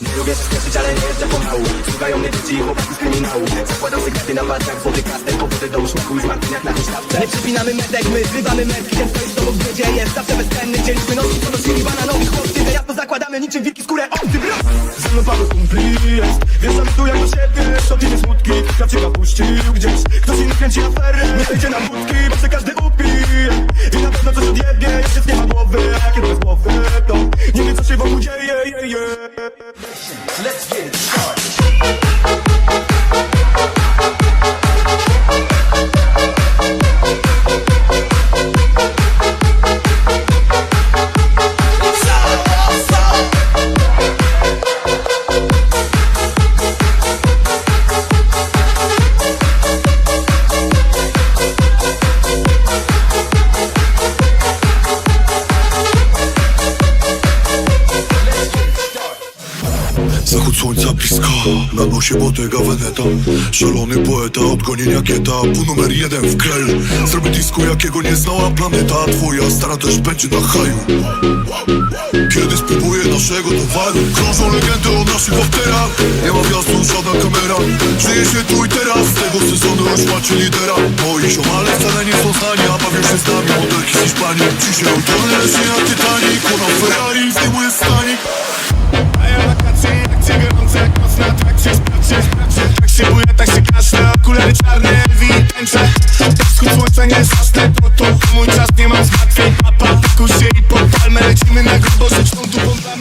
Nie lubię się spieszyć, ale nie jeżdżę pomału Słuchają mnie dzieci i chłopaki z kryminału. Zakładam sykrety na palcach, złoty kastek Powody do uśmiechu i zmartwieniach na huśtawce. Nie przypinamy metek, my zrywamy metki Ten stoi z tobą w biedzie jest zawsze bezcenny. Dzieliśmy nogi, co nosili bananowi chłopcy Teraz to zakładamy niczym wilki skórę. Obcy, bro Ze mną paru kumpli jest. Wjeżdżamy tu jak do siebie Szotiny smutki. Krawczyka puścił gdzieś. Ktoś inny kręci aferę Nie wejdzie nam Let's get it started Zachód słońca blisko, na nosie Bottega Veneta Szalony poeta, odgonienia kieta, pół numer jeden w kraju. Zrobię disco jakiego nie znała planeta Twoja stara też będzie na haju. Kiedy spróbuję naszego towaru Krążą legendy o naszych afterach Nie ma wjazdu, żadna kamera Żyje się tu i teraz, z tego sezonu już macie lidera. Moi ziomale wcale nie są znani, a bawią się z nami. Modelki z Hiszpanii, dzisiaj udzielę się na Titanic. Ona Ferrari, zdejmuje stanik te to Mój czas nie ma zmartwień, papa Kusie i podpalmy, lecimy na grubo, rzeczą dupą dla